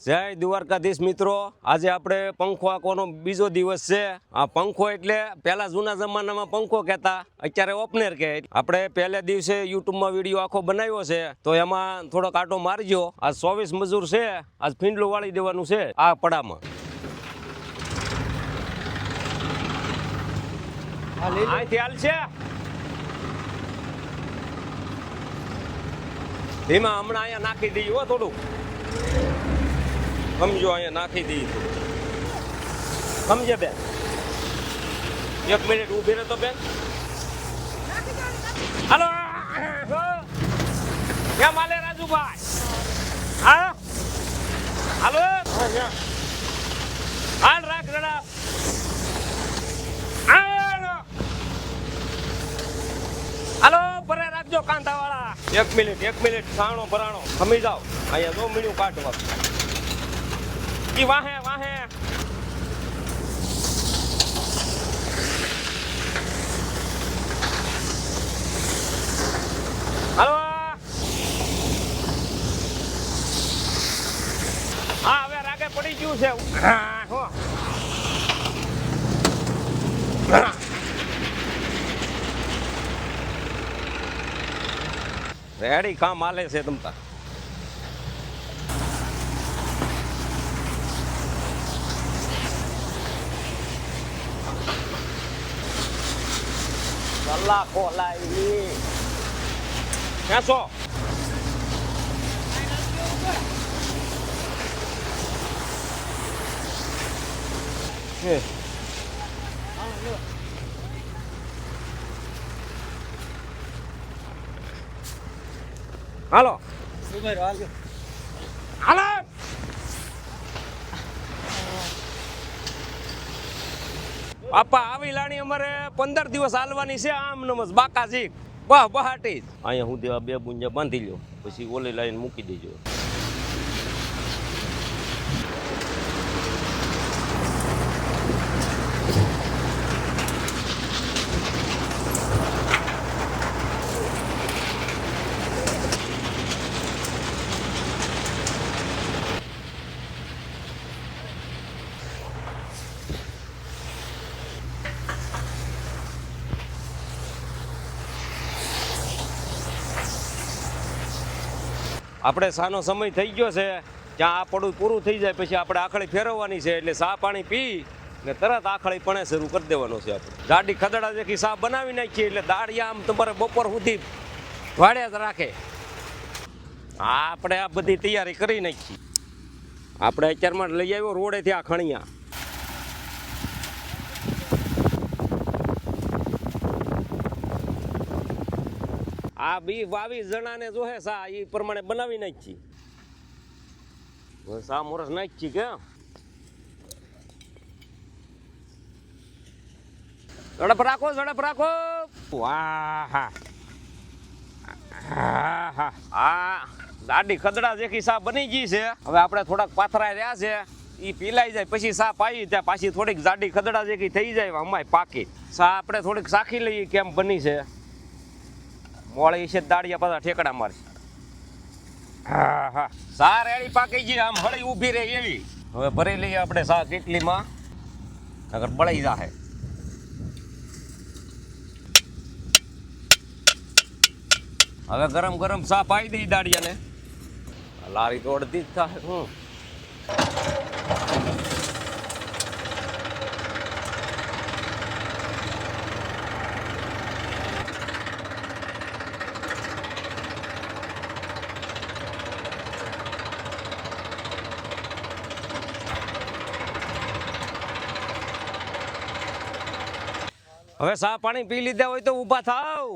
જય દ્વારકાધીશ મિત્રો. આજે આપણે પંખો આંકવાનો બીજો દિવસ છે. આ પંખો એટલે પહેલા જૂના જમાનામાં પંખો કહેતા અત્યારે ઓપનર કહે. આપણે પહેલે દિવસે યુટ્યુબમાં વીડિયો આખો બનાવ્યો છે તો એમાં થોડોક કાંટો મારજો. આજ ચોવીસ મજૂર છે આજ ફીંડલું વાળી દેવાનું છે આ પડામાં. અહીંથી હાલ છે. ધીમા હમણાં અહીંયા નાખી દઈએ હો થોડુંક. સમજો, અહીંયા નાખી દીધી સમજે બેન? એક મિનિટ ઊભી રહે તો બેન. હાલો. ક્યાં માલે રાજુભાઈ? હા? હાલો? હાલ રાખ રડા હાલો. ભરે રાખજો કાંતાવાળા એક મિનિટ એક મિનિટ, સાણો ભરાણો. ખમી જાઓ. અહીંયા દો મીણું કાઢવા. ઈ વાહે વાહે હાલો હા હવે રાગે પડી ગયું છે હા. રેડી કામ હાલે છે તમતા કલાકો લાવી ક્યાં છો છે. હાલો આપા આવી લાણી અમારે પંદર દિવસ હાલવાની છે. આમ નમસ બાકાજી બહ બહાટી. અહીંયા હું દેવા બે બુંજા બાંધી લ્યો. પછી ઓલી લાઈન મૂકી દેજો. આપણે સાનો સમય થઈ ગયો છે, જ્યાં આ પડું પૂરું થઈ જાય, પછી આપણે આખળી ફેરવવાની છે, એટલે સા પાણી પી ને તરત આખળી પણ શરૂ કરી દેવાનો છે આપણે. ગાડી ખદડા દેખી સા બનાવી નાખીએ એટલે દાળિયા આમ તમારે બપોર સુધી વાળ્યા જ રાખે. આપણે આ બધી તૈયારી કરી નાખી. આપણે અત્યારમાં લઈ આવ્યો રોડેથી આ ખણિયા. આ બી બાવીસ જણાને જોહે સા એ પ્રમાણે બનાવી નાખી. સા મોરસ નાખી કે? ઝડપ રાખો ઝડપ રાખો. વાહ. હા હા દાડી ખદડા જેખી સા બની ગઈ છે. હવે આપણે થોડાક પાથરા રહ્યા છે. એ પીલાઈ જાય, પછી સા પાઈ, ત્યાં પાછી થોડીક જાડી ખદડા જેખી થઈ જાય અમાય પાકી. સા આપણે થોડીક સાખી લઈએ કેમ બની છે. મોળી છે દાડિયા પાછા ઠેકડા મારશે હા હા. સા રેડી પાકી ગઈ, આમ હળી ઊભી રહે એવી. હવે ભરી લઈએ આપણે સા કેટલીમાં અગર બળી જાહે. હવે ગરમ ગરમ સા પાઈ દઈ દાડિયાને લારી તો અડધી જ થાય હું હવે સા પાણી પી લીધા હોય તો ઊભા થાવ.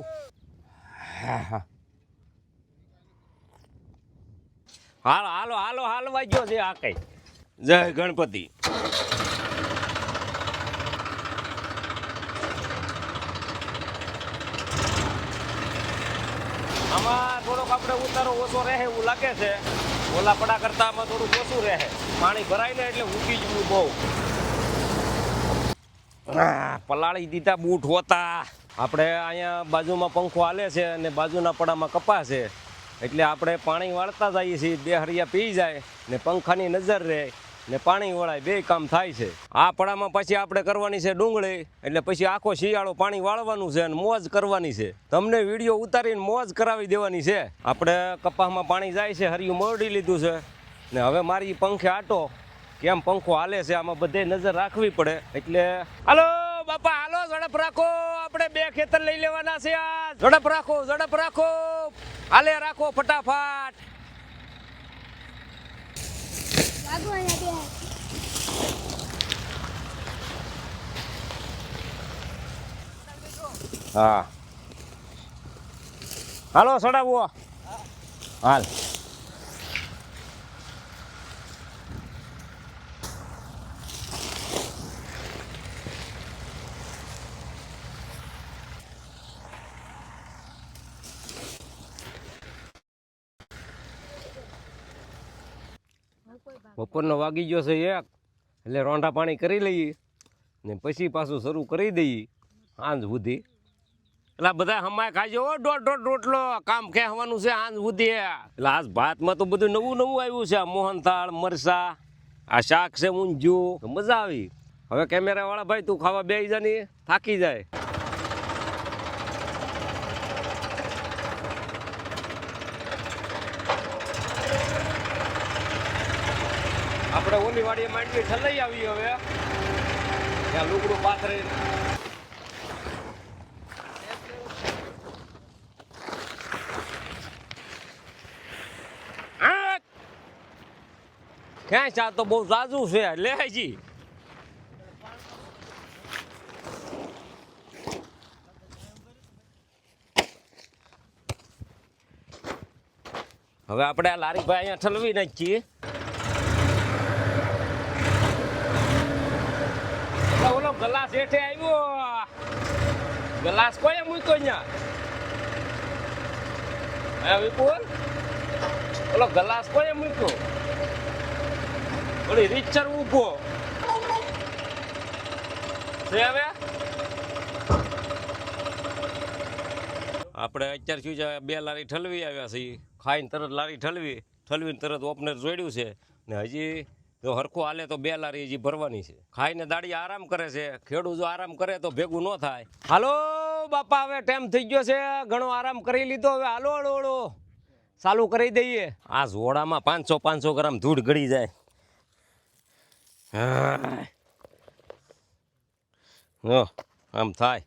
હાલો હાલો હાલો, હાલ ગયો છે આ કઈ. જય ગણપતિ. આમાં થોડોક આપણે ઉતારો ઓછો રહે એવું લાગે છે. ઓલા પડા કરતા આમાં થોડુંક ઓછું રહે. પાણી ભરાય ને એટલે ઉકી જવું બહુ. પલાળી દીધા બૂટ હોતા. આપણે અહીંયા બાજુમાં પંખો હાલે છે અને બાજુના પડામાં કપા છે. એટલે આપણે પાણી વાળતા જઈએ છીએ, બે હરિયા પી જાય ને પંખાની નજર રહે ને પાણી વળાય, બે કામ થાય છે. આ પડામાં પછી આપણે કરવાની છે ડુંગળી, એટલે પછી આખો શિયાળો પાણી વાળવાનું છે અને મોજ કરવાની છે. તમને વીડિયો ઉતારીને મોજ કરાવી દેવાની છે. આપણે કપાસમાં પાણી જાય છે, હરિયું મોરડી લીધું છે ને હવે મારી પંખે આટો. કેમ પંખો હાલે છે આમાં બધે નજર રાખવી પડે. એટલે હાલો બાપા હાલો ઝડપ રાખો. આપણે બે ખેતર લઈ લેવાના છે આ. ઝડપ રાખો ઝડપ રાખો. હાલે રાખો ફટાફટ. હા. હાલો સડાવો. હાલ. બપોરનો વાગી ગયો છે એક, એટલે રોંઢા પાણી કરી લઈએ ને પછી પાછું શરૂ કરી દઈએ સાંજ સુધી. એટલે બધા હમાય ખાજો હો, દોઢ દોઢ રોટલો, કામ કહેવાનું છે સાંજ સુધી. એટલે આજ ભાતમાં તો બધું નવું નવું આવ્યું છે, આ મોહનથાળ મરસા આ શાક છે, ઊંધિયું. મજા આવી. હવે કેમેરાવાળા, ભાઈ તું ખાવા બે જાની થાકી જાય. ઓલી વાડીએ માંડવી ઠલાઈ આવી હવે. ત્યાં લુકડું પાથરે. આ! ક્યાં ચા તો બહુ તાજુ છે. લે જી હવે આપણે આ લારી ભાઈ અહીંયા ઠલવી નાખીએ એટલે હેઠે આવ્યો. ગલાસ કોઈએ મૂક્યો અહીંયા? હે વિપુલ ઓલો ગલાસ કોઈએ મૂક્યો? ઓલી રીચર ઊભો. છે હવે? આપણે અત્યાર શું છે બે લારી ઠલવી આવ્યા છીએ. ખાઈને તરત લારી ઠલવી. ઠલવીને તરત ઓપનર જોડ્યું છે. ને હજી જો હરખું હાલે તો બે લારી હજી ભરવાની છે. ખાઈને દાડી આરામ કરે છે. ખેડૂત જો આરામ કરે તો ભેગું ન થાય. હાલો બાપા, હવે ટાઈમ થઈ ગયો છે. ઘણો આરામ કરી લીધો. હવે હાલો હળો હળો ચાલુ કરી દઈએ. આ ઝોડામાં પાંચસો પાંચસો ગ્રામ ધૂળ ગળી જાય. આમ થાય.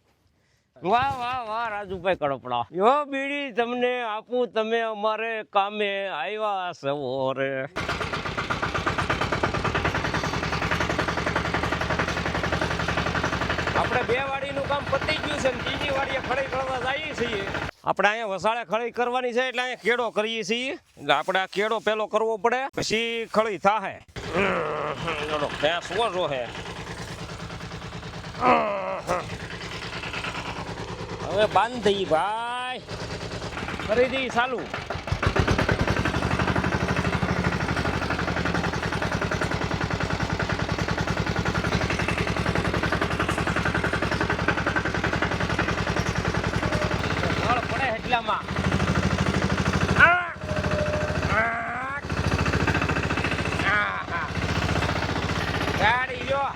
વાહ વાહ વાહ, રાજુભાઈ કડપડા. યો, બીડી, તમને આપું. તમે અમારે કામે આવ્યા સવોરે આપણે બે વાડીનું કામ પતી ગયું છે ત્રીજી વાડીએ ખળી કરવા જઈએ છીએ. આપણે અહીંયા વસાળે ખળી કરવાની છે એટલે અહીંયા કેળો કરીએ છીએ. એટલે આપણે આ કેળો પેલો કરવો પડે પછી ખળી થાહે. ત્યાં શું જો હે હવે બંધ થઈ ભાઈ. કરી દઈ ચાલુ નળ પડે એટલામાં આ! આ! આહા! ગાડી લ્યો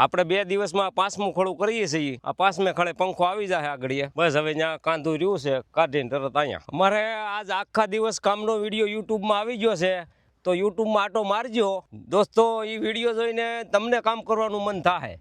આપણે બે દિવસમાં પાંચમું ખોળું કરીએ છીએ. આ પાંચમે ખડે પંખો આવી જાય આગળ બસ હવે ત્યાં કાંધું રહ્યું છે, કાઢીને તરત અહીંયા. અમારે આજ આખા દિવસ કામનો વીડિયો યુટ્યુબમાં આવી ગયો છે, તો યુટ્યુબમાં આટો મારજો. દોસ્તો એ વીડિયો જોઈને તમને કામ કરવાનું મન થાય